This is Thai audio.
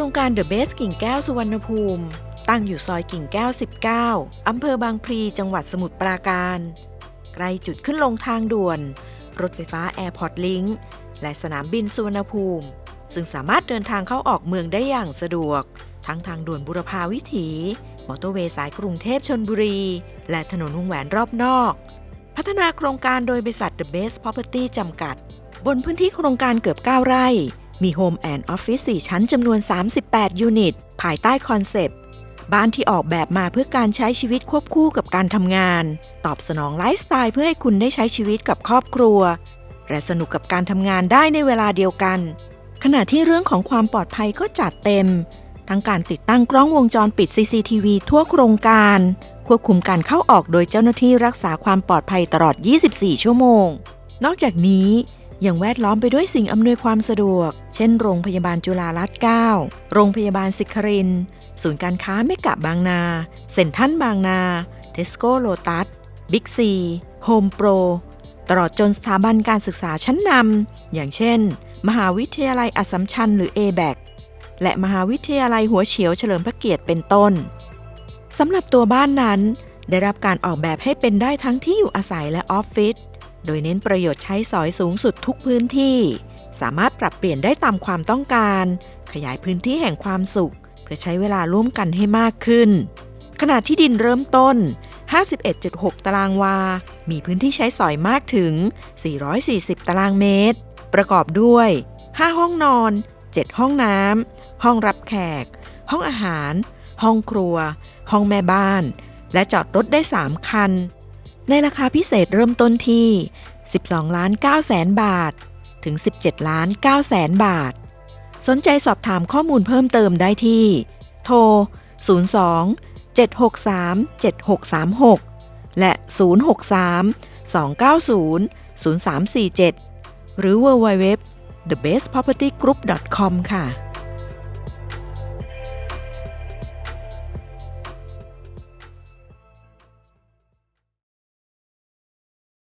ครงการ The Best กิ่งแก้วสุวรรณภูมิ ตั้งอยู่ซอยกิ่งแก้ว 19 อำเภอบางพลีจังหวัดสมุทรปราการใกล้จุดขึ้นลงทางด่วน รถไฟฟ้า Airport Link และสนามบินสุวรรณภูมิ ซึ่งสามารถเดินทางเข้าออกเมืองได้อย่างสะดวก ทั้งทางด่วนบุรพาวิถี มอเตอร์เวย์สายกรุงเทพชนบุรี และถนนวงแหวนรอบนอก พัฒนาโครงการโดยบริษัท The Best Property จำกัด บนพื้นที่โครงการเกือบ 9 ไร่ มีโฮมแอนด์ออฟฟิศ4ชั้นจำนวน 38 ยูนิต ภายใต้คอนเซปต์ บ้านที่ออกแบบมาเพื่อการใช้ชีวิตควบคู่กับการทำงาน ตอบสนองไลฟ์สไตล์เพื่อให้คุณได้ใช้ชีวิตกับครอบครัว และสนุกกับการทำงานได้ในเวลาเดียวกัน ขณะที่เรื่องของความปลอดภัยก็จัดเต็ม ทั้งการติดตั้งกล้องวงจรปิด CCTV ทั่วโครงการ ควบคุมการเข้าออกโดยเจ้าหน้าที่รักษาความปลอดภัยตลอด 24 ชั่วโมงนอกจากนี้ ยังแวดล้อมไปด้วยสิ่งอำนวยความสะดวก เช่น โรงพยาบาลจุฬารัตน์9โรงพยาบาลสิคริน ศูนย์การค้าเมกะบางนา เซ็นทรัลบางนา เทสโก้โลตัส บิ๊กซี โฮมโปร ตลอดจนสถาบันการศึกษาชั้นนำ อย่างเช่น มหาวิทยาลัยอัสสัมชัญหรือ a b a c และมหาวิทยาลัยหัวเฉียวเฉลิมพระเกียรติเป็นต้น สำหรับตัวบ้านนั้น ได้รับการออกแบบให้เป็นได้ทั้งที่อยู่อาศัยและออฟฟิศ โดยเน้นประโยชน์ใช้สอยสูงสุดทุกพื้นที่ สามารถปรับเปลี่ยนได้ตามความต้องการ ขยายพื้นที่แห่งความสุข เพื่อใช้เวลาร่วมกันให้มากขึ้น ขณะที่ดินเริ่มต้น 51.6 ตารางวา มีพื้นที่ใช้สอยมากถึง 440 ตารางเมตร ประกอบด้วย 5 ห้องนอน 7 ห้องน้ำ ห้องรับแขก ห้องอาหาร ห้องครัว ห้องแม่บ้าน และจอดรถได้ 3 คัน ในราคาพิเศษเริ่มต้นที่ 12ล้าน9แสนบาท ถึง 17ล้าน9แสนบาท สนใจสอบถามข้อมูลเพิ่มเติมได้ที่ โทร 02 763 7636 และ 063 290 0347 หรือ www thebestpropertygroup.com ค่ะ